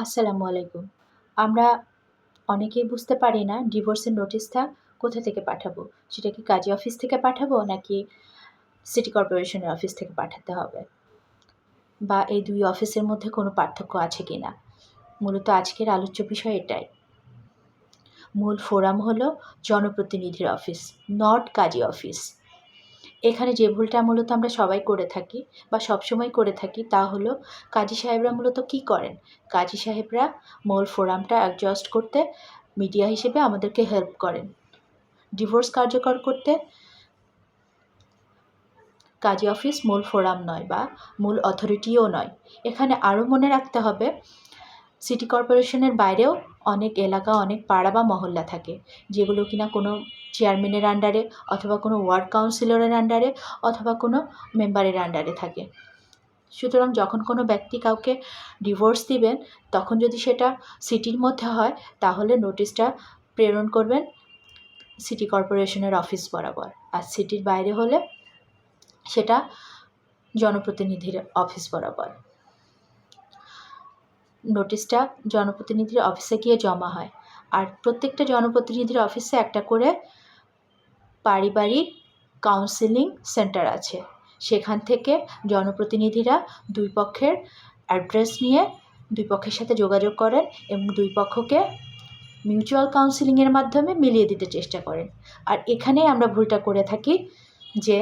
আসসালামু আলাইকুম। আমরা অনেকেই বুঝতে পারি না ডিভোর্সের নোটিশটা কোথা থেকে পাঠাবো। সেটা কি কাজী অফিস থেকে পাঠাবো নাকি সিটি কর্পোরেশনের অফিস থেকে পাঠাতে হবে? বা এই দুই অফিসের মধ্যে কোনো পার্থক্য আছে কি না? মূলত আজকের আলোচ্য বিষয় এটাই। মূল ফোরাম হলো জনপ্রতিনিধির অফিস, নট কাজী অফিস। এখানে যে ভুলটা মূলত আমরা সবাই করে থাকি বা সবসময় করে থাকি তা হলো কাজী সাহেবরা মূলত কী করেন? কাজী সাহেবরা মূল ফোরামটা অ্যাডজাস্ট করতে মিডিয়া হিসেবে আমাদেরকে হেল্প করেন। ডিভোর্স কার্যকর করতে কাজী অফিস মূল ফোরাম নয় বা মূল অথরিটিও নয়। এখানে আরও মনে রাখতে হবে সিটি কর্পোরেশনের বাইরেও অনেক এলাকা, অনেক পাড়া বা মহল্লা থাকে, যেগুলো কিনা কোনো চেয়ারম্যানের আন্ডারে অথবা কোনো ওয়ার্ড কাউন্সিলরের আন্ডারে অথবা কোনো মেম্বারের আন্ডারে থাকে। সুতরাং যখন কোনো ব্যক্তি কাউকে ডিভোর্স দিবেন, তখন যদি সেটা সিটির মধ্যে হয়, তাহলে নোটিশটা প্রেরণ করবেন সিটি কর্পোরেশনের অফিস বরাবর। আর সিটির বাইরে হলে সেটা জনপ্রতিনিধির অফিস বরাবর। নোটিশটা জনপ্রতিনিধির অফিসে গিয়ে জমা হয়। আর প্রত্যেকটা জনপ্রতিনিধির অফিসে একটা করে পারিবারিক কাউন্সেলিং সেন্টার আছে। সেখান থেকে জনপ্রতিনিধিরা দুই পক্ষের অ্যাড্রেস নিয়ে দুই পক্ষের সাথে যোগাযোগ করেন এবং দুই পক্ষকে মিউচুয়াল কাউন্সেলিংয়ের মাধ্যমে মিলিয়ে দিতে চেষ্টা করেন। আর এখানে আমরা ভুলটা করে থাকি যে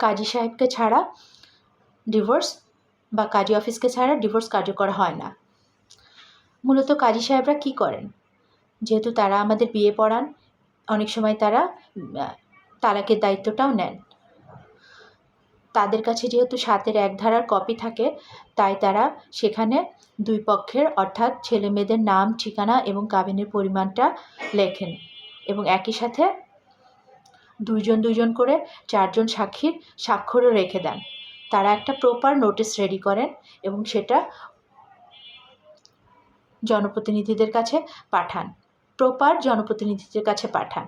কাজী সাহেবকে ছাড়া ডিভোর্স বা কাজী অফিসকে ছাড়া ডিভোর্স কার্যকর হয় না। মূলত কাজী সাহেবরা কী করেন? যেহেতু তারা আমাদের বিয়ে পড়ান, অনেক সময় তারা তালাকের দায়িত্বটাও নেন। তাদের কাছে যেহেতু সাতের এক ধারার কপি থাকে, তাই তারা সেখানে দুই পক্ষের, অর্থাৎ ছেলে মেয়েদের নাম, ঠিকানা এবং কাবিনের পরিমাণটা লেখেন এবং একই সাথে দুইজন দুইজন করে চারজন সাক্ষীর স্বাক্ষরও রেখে দেন। তারা একটা প্রপার নোটিশ রেডি করেন এবং সেটা জনপ্রতিনিধিদের কাছে পাঠান। প্রপার জনপ্রতিনিধিদের কাছে পাঠান।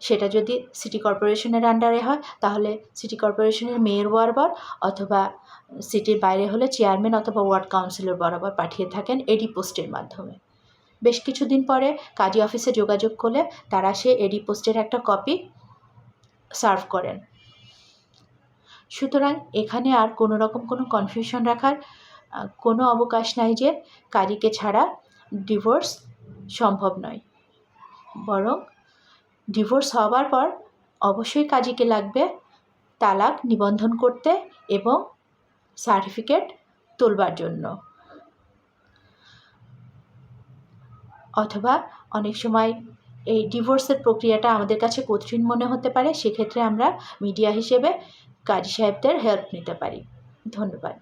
সেটা যদি সিটি কর্পোরেশনের আন্ডারে হয়, তাহলে সিটি কর্পোরেশনের মেয়র বরাবর অথবা সিটির বাইরে হলে চেয়ারম্যান অথবা ওয়ার্ড কাউন্সিলর বরাবর পাঠিয়ে থাকেন এডি পোস্টের মাধ্যমে। বেশ কিছুদিন পরে কাজী অফিসে যোগাযোগ করলে তারা সে এডি পোস্টের একটা কপি সার্ভ করেন। সুতরাং এখানে আর কোনো রকম কোনো কনফিউশন রাখার কোনো অবকাশ নাই যে কাজীকে ছাড়া ডিভোর্স সম্ভব নয়। বরং ডিভোর্স হওয়ার পর অবশ্যই কাজীকে লাগবে তালাক, নিবন্ধন করতে এবং সার্টিফিকেট তোলবার জন্য। অথবা অনেক সময় এই ডিভোর্সের প্রক্রিয়াটা আমাদের কাছে কঠিন মনে হতে পারে, সেক্ষেত্রে আমরা মিডিয়া হিসেবে কাজী সাহেবদের হেল্প নিতে পারি। ধন্যবাদ।